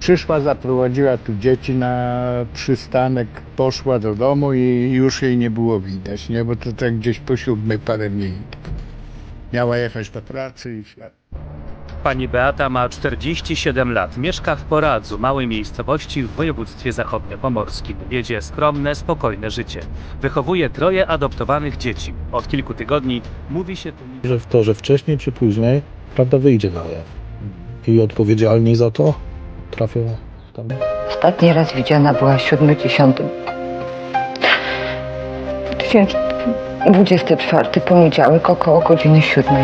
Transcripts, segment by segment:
Przyszła, zaprowadziła tu dzieci na przystanek, poszła do domu i już jej nie było widać, nie? Bo to tak gdzieś po siódmej parę minut. Miała jechać do pracy i świat. Pani Beata ma 47 lat. Mieszka w Poradzu, małej miejscowości w województwie zachodniopomorskim. Wiedzie skromne, spokojne życie. Wychowuje troje adoptowanych dzieci. Od kilku tygodni mówi się tu że w to, że wcześniej czy później prawda wyjdzie na jaw. I odpowiedzialni za to trafią tam. Ostatni raz widziana była 7-10. 2024 poniedziałek około godziny 7.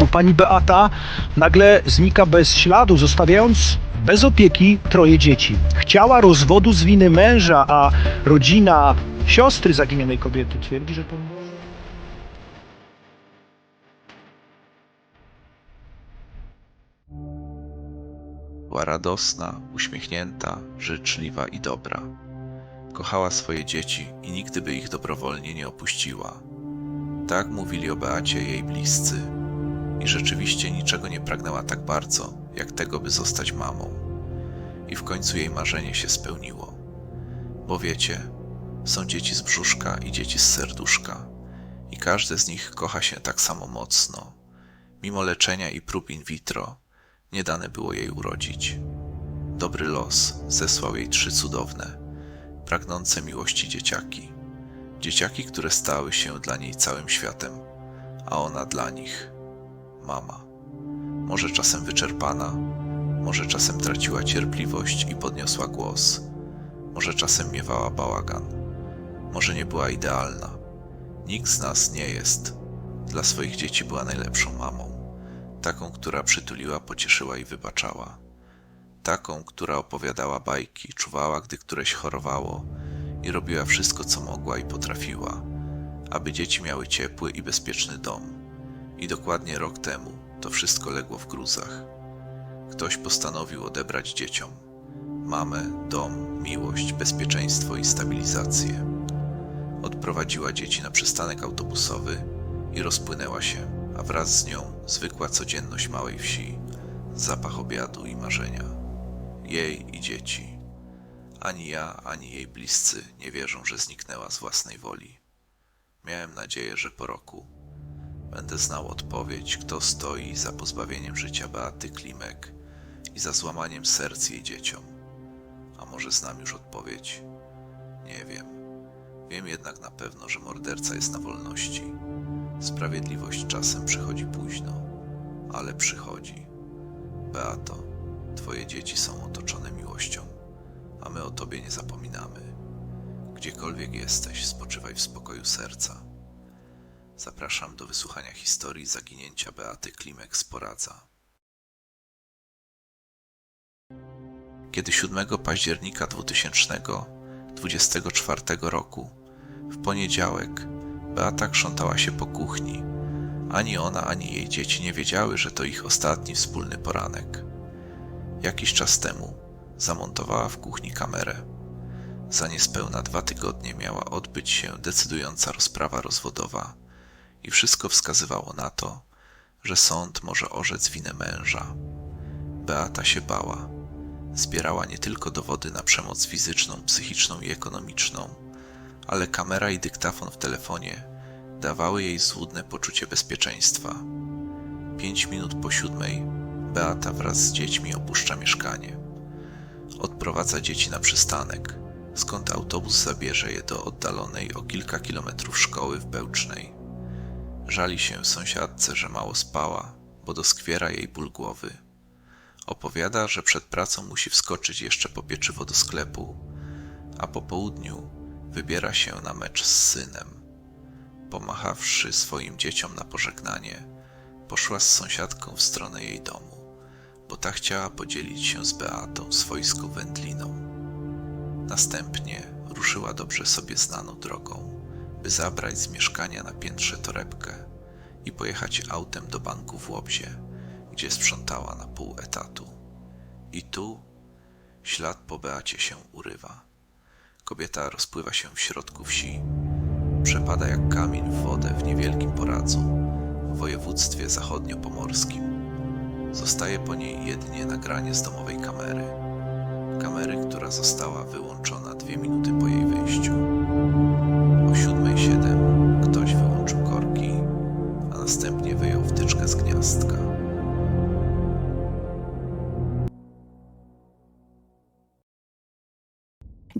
bo pani Beata nagle znika bez śladu, zostawiając bez opieki troje dzieci. Chciała rozwodu z winy męża, a rodzina siostry zaginionej kobiety twierdzi, że to Była radosna, uśmiechnięta, życzliwa i dobra. Kochała swoje dzieci i nigdy by ich dobrowolnie nie opuściła. Tak mówili o Beacie jej bliscy. I rzeczywiście niczego nie pragnęła tak bardzo, jak tego, by zostać mamą. I w końcu jej marzenie się spełniło. Bo wiecie, są dzieci z brzuszka i dzieci z serduszka. I każde z nich kocha się tak samo mocno. Mimo leczenia i prób in vitro, nie dane było jej urodzić. Dobry los zesłał jej trzy cudowne, pragnące miłości dzieciaki. Dzieciaki, które stały się dla niej całym światem, a ona dla nich mama. Może czasem wyczerpana, może czasem traciła cierpliwość i podniosła głos, może czasem miewała bałagan, może nie była idealna. Nikt z nas nie jest. Dla swoich dzieci była najlepszą mamą taką, która przytuliła, pocieszyła i wybaczała, taką, która opowiadała bajki, czuwała, gdy któreś chorowało i robiła wszystko, co mogła i potrafiła, aby dzieci miały ciepły i bezpieczny dom. I dokładnie rok temu to wszystko legło w gruzach. Ktoś postanowił odebrać dzieciom mamę, dom, miłość, bezpieczeństwo i stabilizację. Odprowadziła dzieci na przystanek autobusowy i rozpłynęła się a wraz z nią zwykła codzienność małej wsi, zapach obiadu i marzenia. Jej i dzieci. Ani ja, ani jej bliscy nie wierzą, że zniknęła z własnej woli. Miałem nadzieję, że po roku będę znał odpowiedź, kto stoi za pozbawieniem życia Beaty Klimek i za złamaniem serc jej dzieciom. A może znam już odpowiedź? Nie wiem. Wiem jednak na pewno, że morderca jest na wolności. Sprawiedliwość czasem przychodzi późno, ale przychodzi. Beato, Twoje dzieci są otoczone miłością, a my o Tobie nie zapominamy. Gdziekolwiek jesteś, spoczywaj w spokoju serca. Zapraszam do wysłuchania historii zaginięcia Beaty Klimek z Poradza. Kiedy 7 października 2024 roku, w poniedziałek, Beata krzątała się po kuchni. Ani ona, ani jej dzieci nie wiedziały, że to ich ostatni wspólny poranek. Jakiś czas temu zamontowała w kuchni kamerę. Za niespełna dwa tygodnie miała odbyć się decydująca rozprawa rozwodowa i wszystko wskazywało na to, że sąd może orzec winę męża. Beata się bała. Zbierała nie tylko dowody na przemoc fizyczną, psychiczną i ekonomiczną, ale kamera i dyktafon w telefonie dawały jej złudne poczucie bezpieczeństwa. Pięć minut po siódmej Beata wraz z dziećmi opuszcza mieszkanie. Odprowadza dzieci na przystanek, skąd autobus zabierze je do oddalonej o kilka kilometrów szkoły w Bełcznej. Żali się sąsiadce, że mało spała, bo doskwiera jej ból głowy. Opowiada, że przed pracą musi wskoczyć jeszcze po pieczywo do sklepu, a po południu wybiera się na mecz z synem. Pomachawszy swoim dzieciom na pożegnanie, poszła z sąsiadką w stronę jej domu, bo ta chciała podzielić się z Beatą swojską wędliną. Następnie ruszyła dobrze sobie znaną drogą, by zabrać z mieszkania na piętrze torebkę i pojechać autem do banku w Łobzie, gdzie sprzątała na pół etatu. I tu ślad po Beacie się urywa. Kobieta rozpływa się w środku wsi, przepada jak kamień w wodę w niewielkim poradzu w województwie zachodniopomorskim. Zostaje po niej jedynie nagranie z domowej kamery. Kamery, która została wyłączona dwie minuty po jej wyjściu. O 7.07 ktoś wyłączył korki, a następnie wyjął wtyczkę z gniazdka.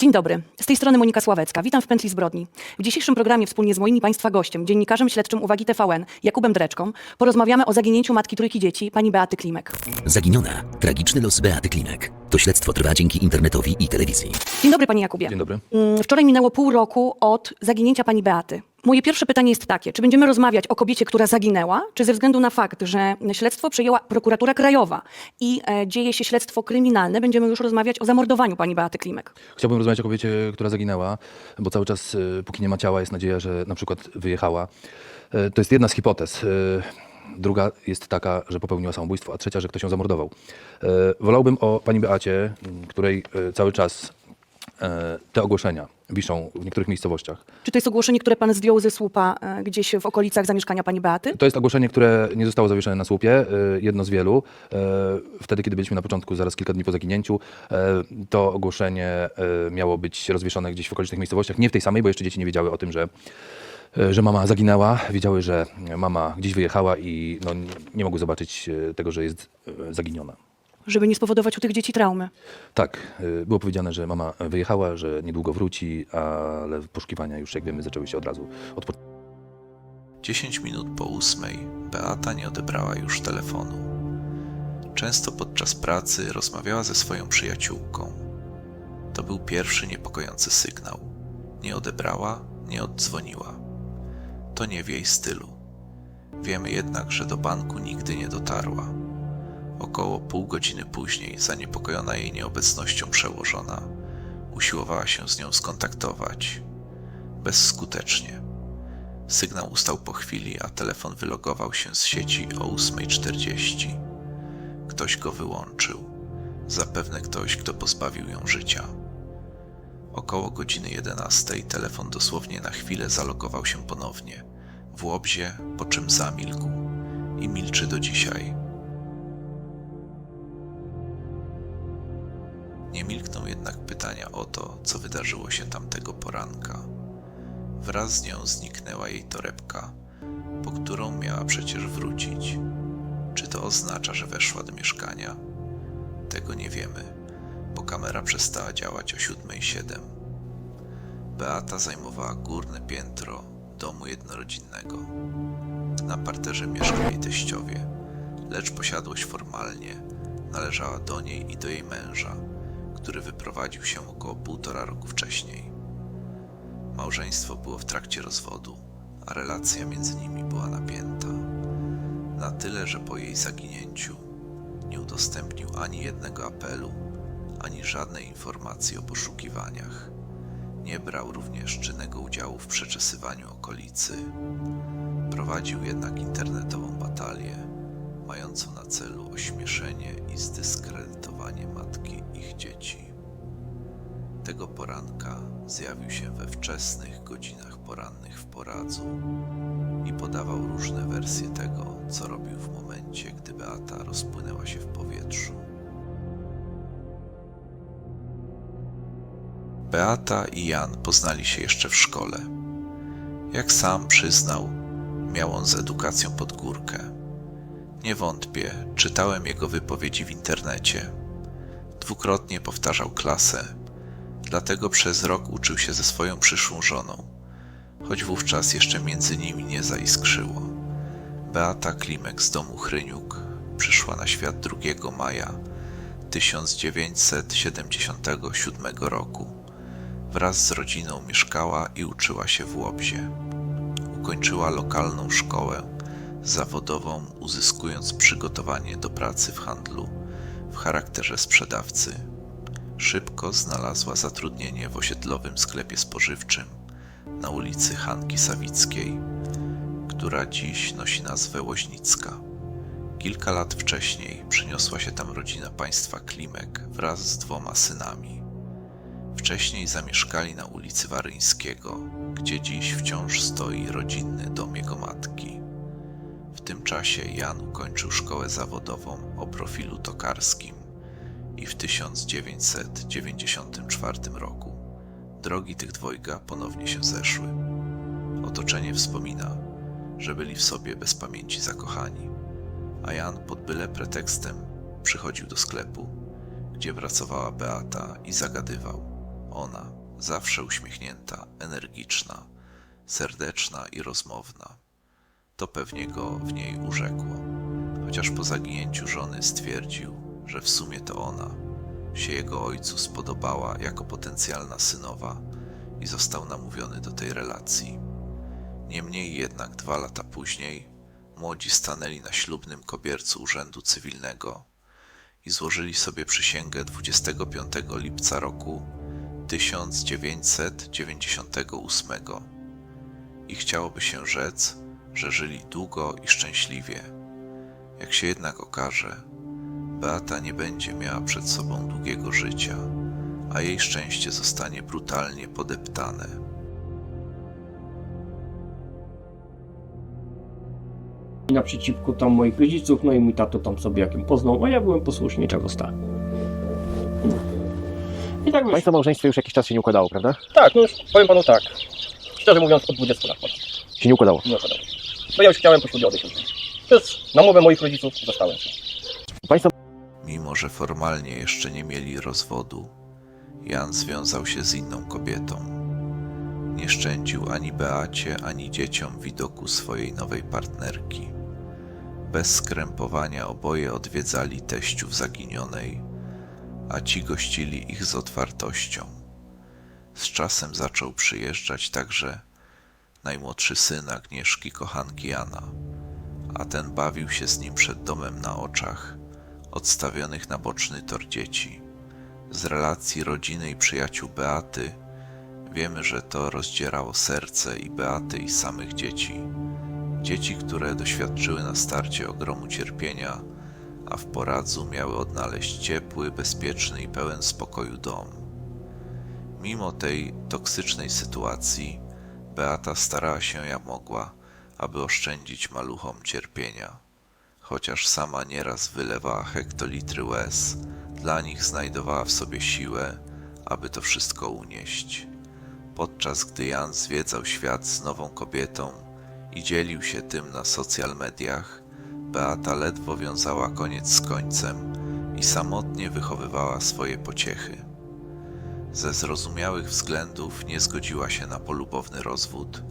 Dzień dobry, z tej strony Monika Sławecka. Witam w Pętli Zbrodni. W dzisiejszym programie wspólnie z moim i Państwa gościem, dziennikarzem śledczym Uwagi TVN, Jakubem Dreczką, porozmawiamy o zaginięciu matki trójki dzieci, pani Beaty Klimek. Zaginiona. Tragiczny los Beaty Klimek. To śledztwo trwa dzięki internetowi i telewizji. Dzień dobry, panie Jakubie. Dzień dobry. Mm, Wczoraj minęło pół roku od zaginięcia pani Beaty. Moje pierwsze pytanie jest takie, czy będziemy rozmawiać o kobiecie, która zaginęła, czy ze względu na fakt, że śledztwo przejęła prokuratura krajowa i e, dzieje się śledztwo kryminalne, będziemy już rozmawiać o zamordowaniu pani Beaty Klimek? Chciałbym rozmawiać o kobiecie, która zaginęła, bo cały czas, y, póki nie ma ciała, jest nadzieja, że na przykład wyjechała. Y, To jest jedna z hipotez. Y, Druga jest taka, że popełniła samobójstwo, a trzecia, że ktoś ją zamordował. Wolałbym o pani Beacie, której cały czas y, te ogłoszenia wiszą w niektórych miejscowościach. Czy to jest ogłoszenie, które pan zdjął ze słupa e, gdzieś w okolicach zamieszkania pani Beaty? To jest ogłoszenie, które nie zostało zawieszone na słupie, y, jedno z wielu. Wtedy, kiedy byliśmy na początku, zaraz kilka dni po zaginięciu, to ogłoszenie miało być rozwieszone gdzieś w okolicznych miejscowościach. Nie w tej samej, bo jeszcze dzieci nie wiedziały o tym, że, że mama zaginęła. Wiedziały, że mama gdzieś wyjechała i no, nie mogły zobaczyć tego, że jest zaginiona. Żeby nie spowodować u tych dzieci traumy. Tak, y, było powiedziane, że mama wyjechała, że niedługo wróci, ale poszukiwania już, jak wiemy, zaczęły się od razu od 10 minut po ósmej Beata nie odebrała już telefonu. Często podczas pracy rozmawiała ze swoją przyjaciółką. To był pierwszy niepokojący sygnał. Nie odebrała, nie oddzwoniła. To nie w jej stylu. Wiemy jednak, że do banku nigdy nie dotarła. Około pół godziny później, zaniepokojona jej nieobecnością przełożona, usiłowała się z nią skontaktować. Bezskutecznie. Sygnał ustał po chwili, a telefon wylogował się z sieci o 8.40. Ktoś go wyłączył. Zapewne ktoś, kto pozbawił ją życia. Około godziny 11 telefon dosłownie na chwilę zalogował się ponownie w łobzie, po czym zamilkł i milczy do dzisiaj. Pytania o to, co wydarzyło się tamtego poranka. Wraz z nią zniknęła jej torebka, po którą miała przecież wrócić. Czy to oznacza, że weszła do mieszkania? Tego nie wiemy, bo kamera przestała działać o 7.07. Beata zajmowała górne piętro domu jednorodzinnego. Na parterze mieszkał jej teściowie, lecz posiadłość formalnie należała do niej i do jej męża, który wyprowadził się około półtora roku wcześniej. Małżeństwo było w trakcie rozwodu, a relacja między nimi była napięta. Na tyle, że po jej zaginięciu nie udostępnił ani jednego apelu, ani żadnej informacji o poszukiwaniach. Nie brał również czynnego udziału w przeczesywaniu okolicy. Prowadził jednak internetową batalię, mającą na celu ośmieszenie i zdyskredytowanie matki ich dzieci. Tego poranka zjawił się we wczesnych godzinach porannych w Poradzu i podawał różne wersje tego, co robił w momencie, gdy Beata rozpłynęła się w powietrzu. Beata i Jan poznali się jeszcze w szkole. Jak sam przyznał, miał on z edukacją pod górkę. Nie wątpię, czytałem jego wypowiedzi w internecie. Dwukrotnie powtarzał klasę, dlatego przez rok uczył się ze swoją przyszłą żoną, choć wówczas jeszcze między nimi nie zaiskrzyło. Beata Klimek z domu Chryniuk przyszła na świat 2 maja 1977 roku. Wraz z rodziną mieszkała i uczyła się w Łobzie. Ukończyła lokalną szkołę zawodową, uzyskując przygotowanie do pracy w handlu w charakterze sprzedawcy. Szybko znalazła zatrudnienie w osiedlowym sklepie spożywczym na ulicy Hanki Sawickiej, która dziś nosi nazwę Łoźnicka. Kilka lat wcześniej przyniosła się tam rodzina państwa Klimek wraz z dwoma synami. Wcześniej zamieszkali na ulicy Waryńskiego, gdzie dziś wciąż stoi rodzinny dom jego matki. Tym czasie Jan ukończył szkołę zawodową o profilu tokarskim i w 1994 roku drogi tych dwojga ponownie się zeszły. Otoczenie wspomina, że byli w sobie bez pamięci zakochani, a Jan pod byle pretekstem przychodził do sklepu, gdzie pracowała Beata i zagadywał. Ona, zawsze uśmiechnięta, energiczna, serdeczna i rozmowna. To pewnie go w niej urzekło, chociaż po zaginięciu żony stwierdził, że w sumie to ona się jego ojcu spodobała jako potencjalna synowa i został namówiony do tej relacji. Niemniej jednak dwa lata później młodzi stanęli na ślubnym kobiercu Urzędu Cywilnego i złożyli sobie przysięgę 25 lipca roku 1998 i chciałoby się rzec, że żyli długo i szczęśliwie. Jak się jednak okaże, Beata nie będzie miała przed sobą długiego życia, a jej szczęście zostanie brutalnie podeptane. I naprzeciwko tam moich rodziców, no i mój tato tam sobie jakim poznał, a ja byłem posłuszny czego stałem. I tak. Państwo małżeństwo już jakiś czas się nie układało, prawda? Tak, no już powiem panu tak. Szczerze mówiąc, od 20 lat. Się nie układało. Nie układało. Bo ja już chciałem po ślubie odejść. Przez namowę moich rodziców zostałem. Państwo Mimo, że formalnie jeszcze nie mieli rozwodu, Jan związał się z inną kobietą. Nie szczędził ani Beacie, ani dzieciom widoku swojej nowej partnerki. Bez skrępowania oboje odwiedzali teściów zaginionej, a ci gościli ich z otwartością. Z czasem zaczął przyjeżdżać także najmłodszy syn Agnieszki, kochanki Jana, a ten bawił się z nim przed domem na oczach odstawionych na boczny tor dzieci. Z relacji rodziny i przyjaciół Beaty wiemy, że to rozdzierało serce i Beaty i samych dzieci. Dzieci, które doświadczyły na starcie ogromu cierpienia, a w poradzu miały odnaleźć ciepły, bezpieczny i pełen spokoju dom. Mimo tej toksycznej sytuacji, Beata starała się jak mogła, aby oszczędzić maluchom cierpienia chociaż sama nieraz wylewała hektolitry łez, dla nich znajdowała w sobie siłę, aby to wszystko unieść. Podczas gdy Jan zwiedzał świat z nową kobietą i dzielił się tym na social mediach, Beata ledwo wiązała koniec z końcem i samotnie wychowywała swoje pociechy. Ze zrozumiałych względów nie zgodziła się na polubowny rozwód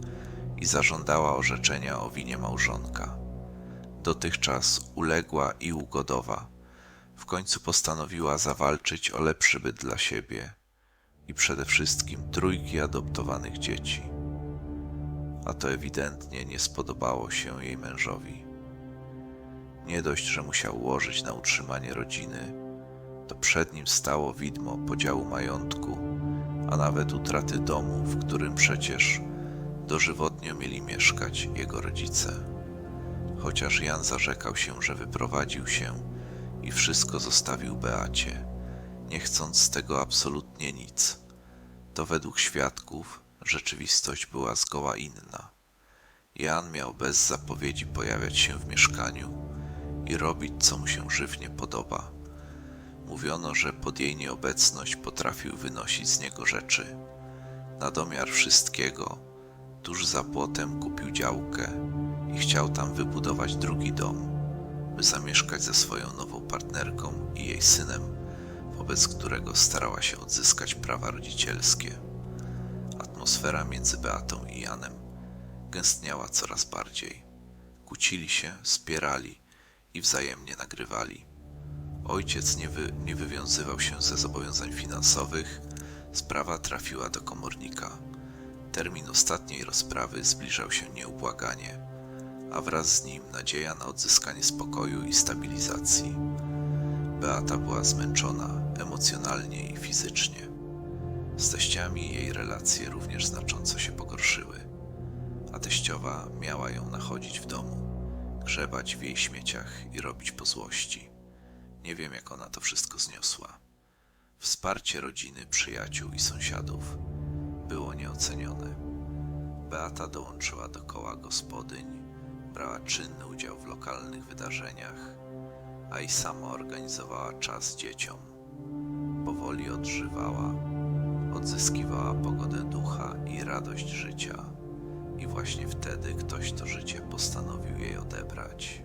i zażądała orzeczenia o winie małżonka dotychczas uległa i ugodowa, w końcu postanowiła zawalczyć o lepszy byt dla siebie i przede wszystkim trójki adoptowanych dzieci. A to ewidentnie nie spodobało się jej mężowi. Nie dość, że musiał ułożyć na utrzymanie rodziny, to przed nim stało widmo podziału majątku, a nawet utraty domu, w którym przecież dożywotnio mieli mieszkać jego rodzice chociaż Jan zarzekał się, że wyprowadził się i wszystko zostawił Beacie, nie chcąc z tego absolutnie nic. To według świadków rzeczywistość była zgoła inna. Jan miał bez zapowiedzi pojawiać się w mieszkaniu i robić, co mu się żywnie podoba. Mówiono, że pod jej nieobecność potrafił wynosić z niego rzeczy. Na domiar wszystkiego, tuż za płotem kupił działkę i chciał tam wybudować drugi dom, by zamieszkać ze swoją nową partnerką i jej synem, wobec którego starała się odzyskać prawa rodzicielskie. Atmosfera między Beatą i Janem gęstniała coraz bardziej. Kłócili się, spierali i wzajemnie nagrywali. Ojciec nie, wy, nie wywiązywał się ze zobowiązań finansowych, sprawa trafiła do komornika. Termin ostatniej rozprawy zbliżał się nieubłaganie a wraz z nim nadzieja na odzyskanie spokoju i stabilizacji. Beata była zmęczona emocjonalnie i fizycznie. Z teściami jej relacje również znacząco się pogorszyły, a teściowa miała ją nachodzić w domu, grzebać w jej śmieciach i robić po złości. Nie wiem, jak ona to wszystko zniosła. Wsparcie rodziny, przyjaciół i sąsiadów było nieocenione. Beata dołączyła do koła gospodyń brała czynny udział w lokalnych wydarzeniach, a i sama organizowała czas dzieciom. Powoli odżywała, odzyskiwała pogodę ducha i radość życia. I właśnie wtedy ktoś to życie postanowił jej odebrać.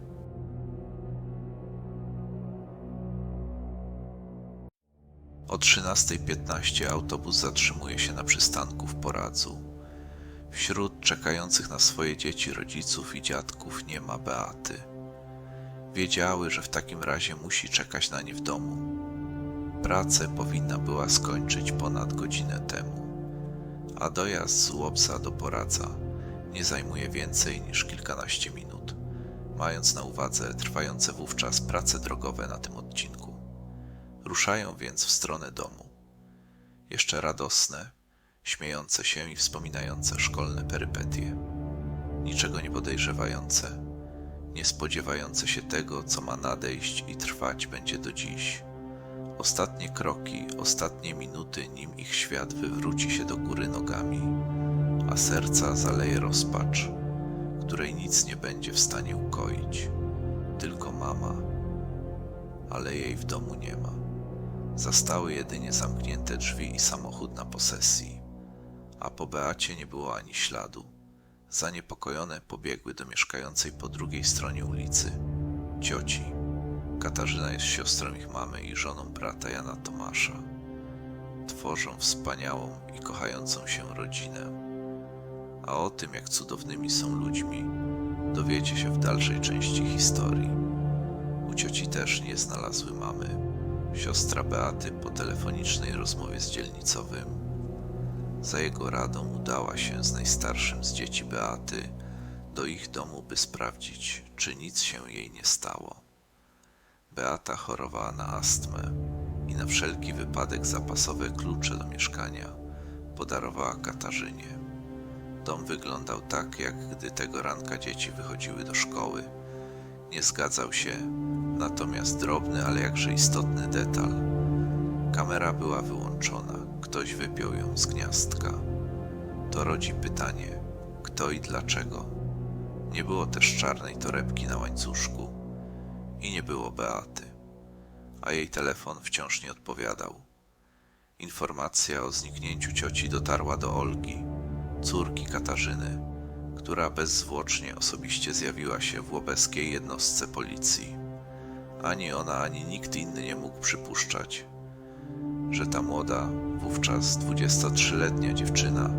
O 13.15 autobus zatrzymuje się na przystanku w Poradzu. Wśród czekających na swoje dzieci rodziców i dziadków nie ma Beaty. Wiedziały, że w takim razie musi czekać na nie w domu. Pracę powinna była skończyć ponad godzinę temu, a dojazd z Łopsa do Poradza nie zajmuje więcej niż kilkanaście minut, mając na uwadze trwające wówczas prace drogowe na tym odcinku. Ruszają więc w stronę domu. Jeszcze radosne, śmiejące się i wspominające szkolne perypetie. Niczego nie podejrzewające, nie spodziewające się tego, co ma nadejść i trwać będzie do dziś. Ostatnie kroki, ostatnie minuty, nim ich świat wywróci się do góry nogami, a serca zaleje rozpacz, której nic nie będzie w stanie ukoić. Tylko mama, ale jej w domu nie ma. Zastały jedynie zamknięte drzwi i samochód na posesji, a po Beacie nie było ani śladu. Zaniepokojone pobiegły do mieszkającej po drugiej stronie ulicy cioci. Katarzyna jest siostrą ich mamy i żoną brata Jana Tomasza. Tworzą wspaniałą i kochającą się rodzinę. A o tym, jak cudownymi są ludźmi, dowiecie się w dalszej części historii. U cioci też nie znalazły mamy. Siostra Beaty po telefonicznej rozmowie z dzielnicowym za jego radą udała się z najstarszym z dzieci Beaty do ich domu, by sprawdzić, czy nic się jej nie stało. Beata chorowała na astmę i na wszelki wypadek zapasowe klucze do mieszkania podarowała Katarzynie. Dom wyglądał tak, jak gdy tego ranka dzieci wychodziły do szkoły. Nie zgadzał się natomiast drobny, ale jakże istotny detal. Kamera była wyłączona, ktoś wypiął ją z gniazdka. To rodzi pytanie, kto i dlaczego. Nie było też czarnej torebki na łańcuszku i nie było Beaty, a jej telefon wciąż nie odpowiadał. Informacja o zniknięciu cioci dotarła do Olgi, córki Katarzyny, która bezzwłocznie osobiście zjawiła się w łobeskiej jednostce policji. Ani ona, ani nikt inny nie mógł przypuszczać, że ta młoda, wówczas 23-letnia dziewczyna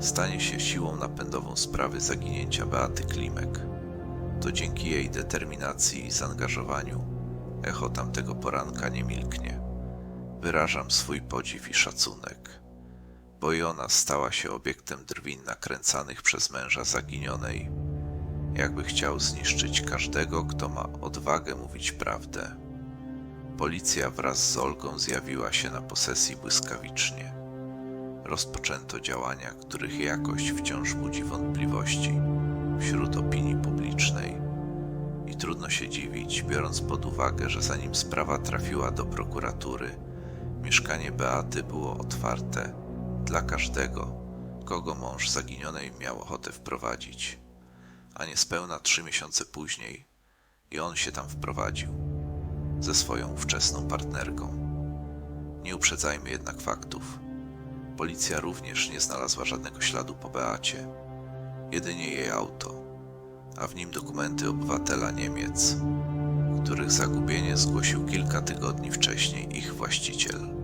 stanie się siłą napędową sprawy zaginięcia Beaty Klimek. To dzięki jej determinacji i zaangażowaniu echo tamtego poranka nie milknie. Wyrażam swój podziw i szacunek, bo i ona stała się obiektem drwin nakręcanych przez męża zaginionej, jakby chciał zniszczyć każdego, kto ma odwagę mówić prawdę. Policja wraz z Olgą zjawiła się na posesji błyskawicznie. Rozpoczęto działania, których jakość wciąż budzi wątpliwości wśród opinii publicznej. I trudno się dziwić, biorąc pod uwagę, że zanim sprawa trafiła do prokuratury, mieszkanie Beaty było otwarte dla każdego, kogo mąż zaginionej miał ochotę wprowadzić. A niespełna trzy miesiące później i on się tam wprowadził ze swoją ówczesną partnerką. Nie uprzedzajmy jednak faktów. Policja również nie znalazła żadnego śladu po Beacie, jedynie jej auto, a w nim dokumenty obywatela Niemiec, których zagubienie zgłosił kilka tygodni wcześniej ich właściciel.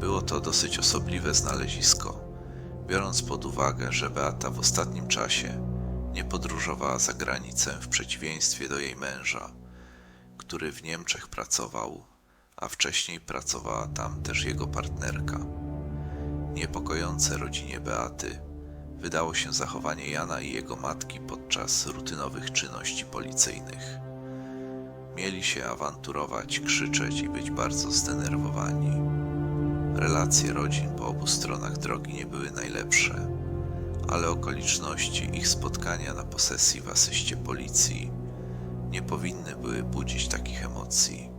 Było to dosyć osobliwe znalezisko, biorąc pod uwagę, że Beata w ostatnim czasie nie podróżowała za granicę w przeciwieństwie do jej męża, który w Niemczech pracował, a wcześniej pracowała tam też jego partnerka. Niepokojące rodzinie Beaty wydało się zachowanie Jana i jego matki podczas rutynowych czynności policyjnych. Mieli się awanturować, krzyczeć i być bardzo zdenerwowani. Relacje rodzin po obu stronach drogi nie były najlepsze, ale okoliczności ich spotkania na posesji w asyście policji nie powinny były budzić takich emocji.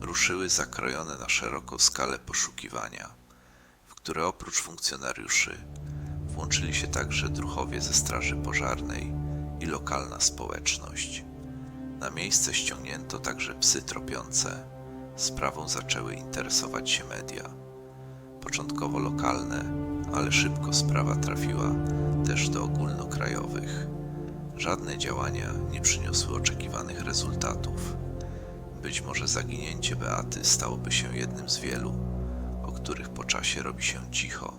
Ruszyły zakrojone na szeroką skalę poszukiwania, w które oprócz funkcjonariuszy włączyli się także druhowie ze Straży Pożarnej i lokalna społeczność. Na miejsce ściągnięto także psy tropiące. Sprawą zaczęły interesować się media. Początkowo lokalne, ale szybko sprawa trafiła też do ogólnokrajowych. Żadne działania nie przyniosły oczekiwanych rezultatów. Być może zaginięcie Beaty stałoby się jednym z wielu, o których po czasie robi się cicho,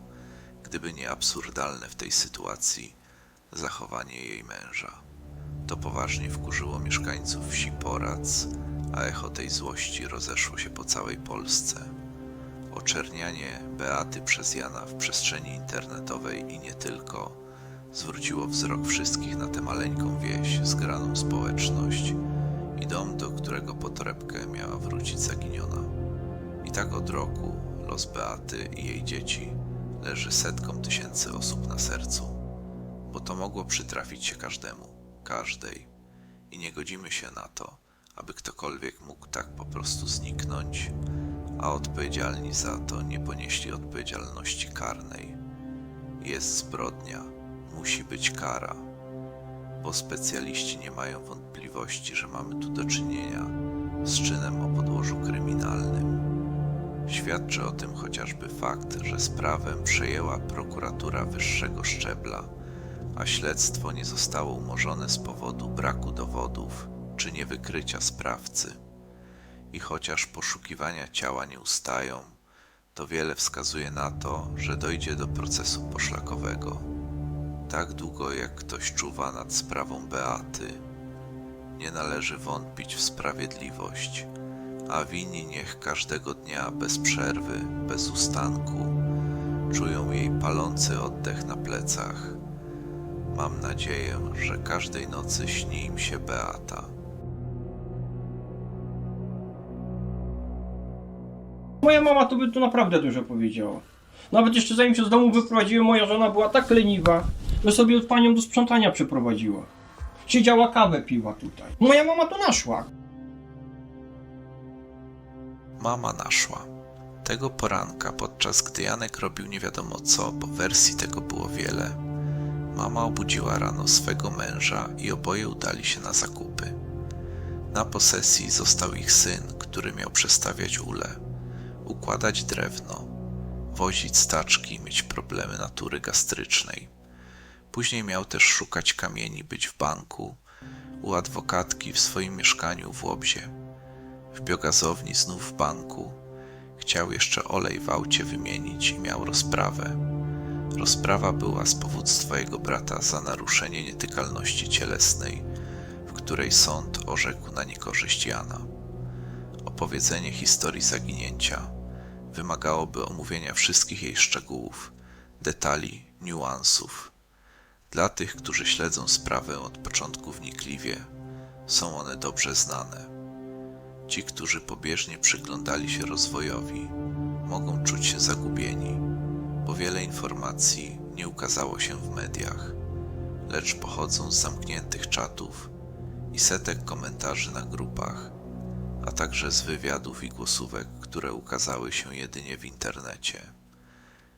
gdyby nie absurdalne w tej sytuacji zachowanie jej męża. To poważnie wkurzyło mieszkańców wsi Porac, a echo tej złości rozeszło się po całej Polsce. Oczernianie Beaty przez Jana w przestrzeni internetowej i nie tylko zwróciło wzrok wszystkich na tę maleńką wieś, zgraną społeczność i dom, do którego po torebkę miała wrócić zaginiona. I tak od roku los Beaty i jej dzieci leży setkom tysięcy osób na sercu, bo to mogło przytrafić się każdemu, każdej i nie godzimy się na to, aby ktokolwiek mógł tak po prostu zniknąć, a odpowiedzialni za to nie ponieśli odpowiedzialności karnej. Jest zbrodnia, musi być kara, bo specjaliści nie mają wątpliwości, że mamy tu do czynienia z czynem o podłożu kryminalnym. Świadczy o tym chociażby fakt, że sprawę przejęła prokuratura wyższego szczebla, a śledztwo nie zostało umorzone z powodu braku dowodów czy niewykrycia sprawcy. I chociaż poszukiwania ciała nie ustają, to wiele wskazuje na to, że dojdzie do procesu poszlakowego. Tak długo jak ktoś czuwa nad sprawą Beaty, nie należy wątpić w sprawiedliwość, a winni niech każdego dnia bez przerwy, bez ustanku czują jej palący oddech na plecach. Mam nadzieję, że każdej nocy śni im się Beata. Moja mama to by tu naprawdę dużo powiedziała. Nawet jeszcze zanim się z domu wyprowadziłem, moja żona była tak leniwa, że sobie panią do sprzątania przeprowadziła. Siedziała kawę piła tutaj. Moja mama to naszła. Mama naszła. Tego poranka, podczas gdy Janek robił nie wiadomo co, bo wersji tego było wiele, mama obudziła rano swego męża i oboje udali się na zakupy. Na posesji został ich syn, który miał przestawiać ule, układać drewno, wozić staczki i mieć problemy natury gastrycznej. Później miał też szukać kamieni, być w banku, u adwokatki w swoim mieszkaniu w Łobzie w biogazowni znów w banku. Chciał jeszcze olej w aucie wymienić i miał rozprawę. Rozprawa była z powództwa jego brata za naruszenie nietykalności cielesnej, w której sąd orzekł na niekorzyść Jana. Opowiedzenie historii zaginięcia wymagałoby omówienia wszystkich jej szczegółów, detali, niuansów. Dla tych, którzy śledzą sprawę od początku wnikliwie, są one dobrze znane. Ci, którzy pobieżnie przyglądali się rozwojowi, mogą czuć się zagubieni, bo wiele informacji nie ukazało się w mediach, lecz pochodzą z zamkniętych czatów i setek komentarzy na grupach, a także z wywiadów i głosówek, które ukazały się jedynie w internecie.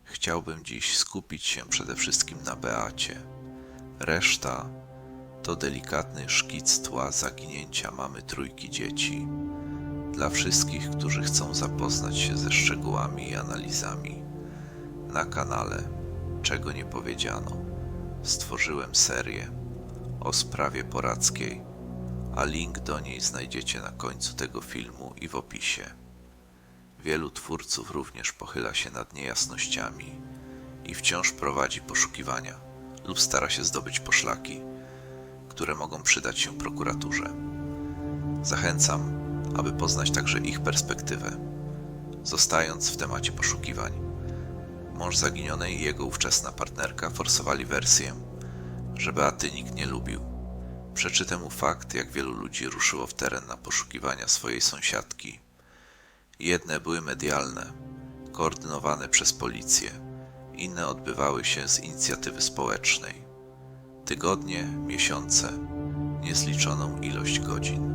Chciałbym dziś skupić się przede wszystkim na Beacie. Reszta to delikatny szkic tła zaginięcia mamy trójki dzieci. Dla wszystkich, którzy chcą zapoznać się ze szczegółami i analizami, na kanale Czego nie powiedziano stworzyłem serię o sprawie poradzkiej, a link do niej znajdziecie na końcu tego filmu i w opisie. Wielu twórców również pochyla się nad niejasnościami i wciąż prowadzi poszukiwania lub stara się zdobyć poszlaki, które mogą przydać się prokuraturze. Zachęcam aby poznać także ich perspektywę. Zostając w temacie poszukiwań, mąż zaginionej i jego ówczesna partnerka forsowali wersję, że Beaty nikt nie lubił. Przeczy temu fakt, jak wielu ludzi ruszyło w teren na poszukiwania swojej sąsiadki. Jedne były medialne, koordynowane przez policję, inne odbywały się z inicjatywy społecznej. Tygodnie, miesiące, niezliczoną ilość godzin.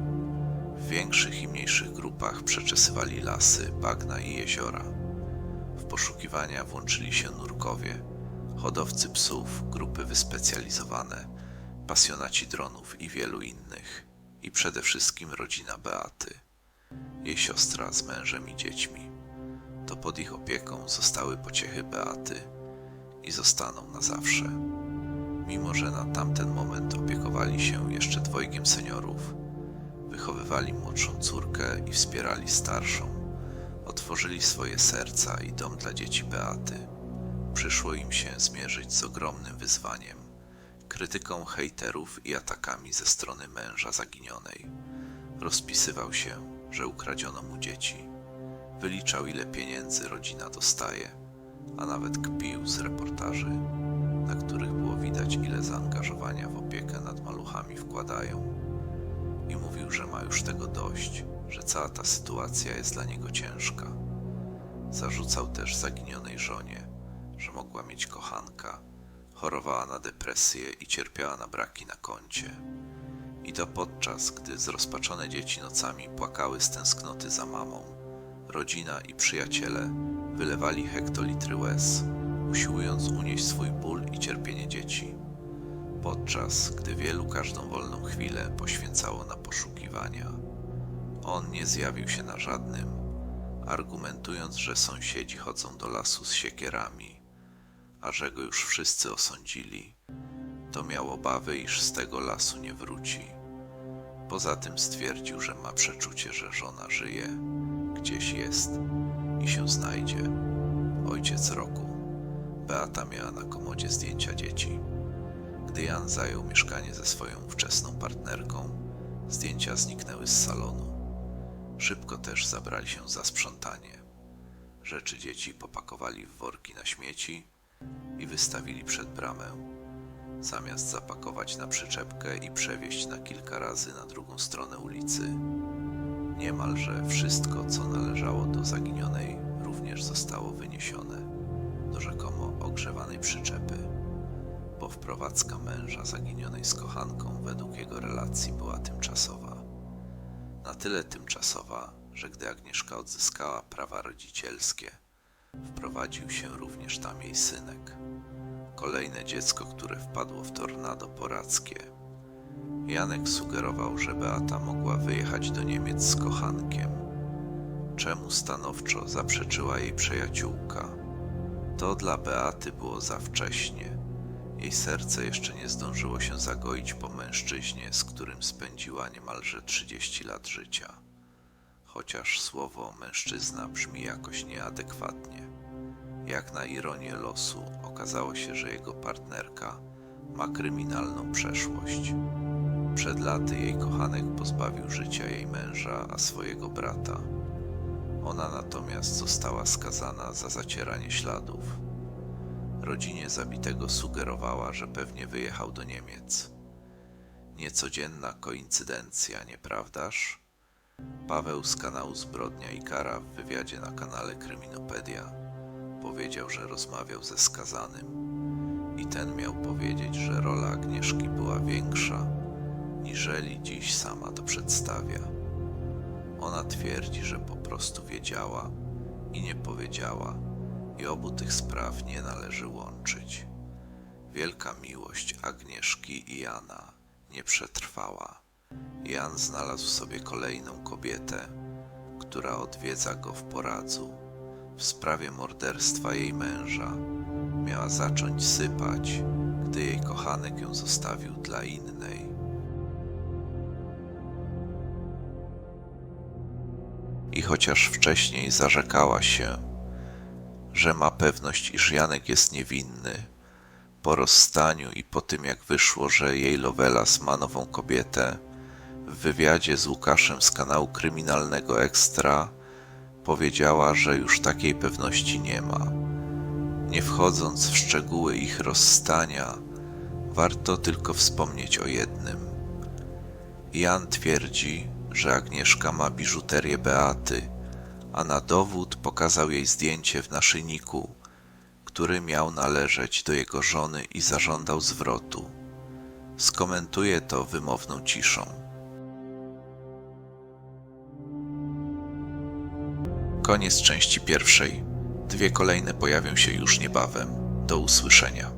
W większych i mniejszych grupach przeczesywali lasy, bagna i jeziora. W poszukiwania włączyli się nurkowie, hodowcy psów, grupy wyspecjalizowane, pasjonaci dronów i wielu innych. I przede wszystkim rodzina Beaty, jej siostra z mężem i dziećmi. To pod ich opieką zostały pociechy Beaty i zostaną na zawsze. Mimo, że na tamten moment opiekowali się jeszcze dwojgiem seniorów, wychowywali młodszą córkę i wspierali starszą, otworzyli swoje serca i dom dla dzieci Beaty. Przyszło im się zmierzyć z ogromnym wyzwaniem krytyką hejterów i atakami ze strony męża zaginionej. Rozpisywał się, że ukradziono mu dzieci. Wyliczał, ile pieniędzy rodzina dostaje, a nawet kpił z reportaży, na których było widać, ile zaangażowania w opiekę nad maluchami wkładają. I mówił, że ma już tego dość, że cała ta sytuacja jest dla niego ciężka. Zarzucał też zaginionej żonie, że mogła mieć kochanka, chorowała na depresję i cierpiała na braki na koncie. I to podczas, gdy zrozpaczone dzieci nocami płakały z tęsknoty za mamą. Rodzina i przyjaciele wylewali hektolitry łez, usiłując unieść swój ból i cierpienie dzieci. Podczas, gdy wielu każdą wolną chwilę poświęcało na poszukiwania. On nie zjawił się na żadnym, argumentując, że sąsiedzi chodzą do lasu z siekierami a że go już wszyscy osądzili, to miał obawy, iż z tego lasu nie wróci. Poza tym stwierdził, że ma przeczucie, że żona żyje, gdzieś jest i się znajdzie. Ojciec roku. Beata miała na komodzie zdjęcia dzieci. Gdy Jan zajął mieszkanie ze swoją wczesną partnerką, zdjęcia zniknęły z salonu. Szybko też zabrali się za sprzątanie. Rzeczy dzieci popakowali w worki na śmieci i wystawili przed bramę, zamiast zapakować na przyczepkę i przewieźć na kilka razy na drugą stronę ulicy. Niemalże wszystko, co należało do zaginionej, również zostało wyniesione do rzekomo ogrzewanej przyczepy, bo wprowadzka męża zaginionej z kochanką według jego relacji była tymczasowa. Na tyle tymczasowa, że gdy Agnieszka odzyskała prawa rodzicielskie, wprowadził się również tam jej synek. Kolejne dziecko, które wpadło w tornado poradzkie. Janek sugerował, że Beata mogła wyjechać do Niemiec z kochankiem. Czemu stanowczo zaprzeczyła jej przyjaciółka? To dla Beaty było za wcześnie. Jej serce jeszcze nie zdążyło się zagoić po mężczyźnie, z którym spędziła niemalże 30 lat życia chociaż słowo mężczyzna brzmi jakoś nieadekwatnie. Jak na ironię losu, okazało się, że jego partnerka ma kryminalną przeszłość. Przed laty jej kochanek pozbawił życia jej męża, a swojego brata. Ona natomiast została skazana za zacieranie śladów. Rodzinie zabitego sugerowała, że pewnie wyjechał do Niemiec. Niecodzienna koincydencja, nieprawdaż? Paweł z kanału Zbrodnia i Kara w wywiadzie na kanale Kryminopedia powiedział, że rozmawiał ze skazanym i ten miał powiedzieć, że rola Agnieszki była większa, niżeli dziś sama to przedstawia. Ona twierdzi, że po prostu wiedziała i nie powiedziała i obu tych spraw nie należy łączyć. Wielka miłość Agnieszki i Jana nie przetrwała. Jan znalazł sobie kolejną kobietę, która odwiedza go w poradzu. W sprawie morderstwa jej męża miała zacząć sypać, gdy jej kochanek ją zostawił dla innej. I chociaż wcześniej zarzekała się, że ma pewność, iż Janek jest niewinny, po rozstaniu i po tym jak wyszło, że jej Lovelas ma nową kobietę, w wywiadzie z Łukaszem z kanału kryminalnego Ekstra powiedziała, że już takiej pewności nie ma. Nie wchodząc w szczegóły ich rozstania, warto tylko wspomnieć o jednym. Jan twierdzi, że Agnieszka ma biżuterię Beaty, a na dowód pokazał jej zdjęcie w naszyjniku, który miał należeć do jego żony i zażądał zwrotu. Skomentuje to wymowną ciszą. Koniec części pierwszej. Dwie kolejne pojawią się już niebawem. Do usłyszenia.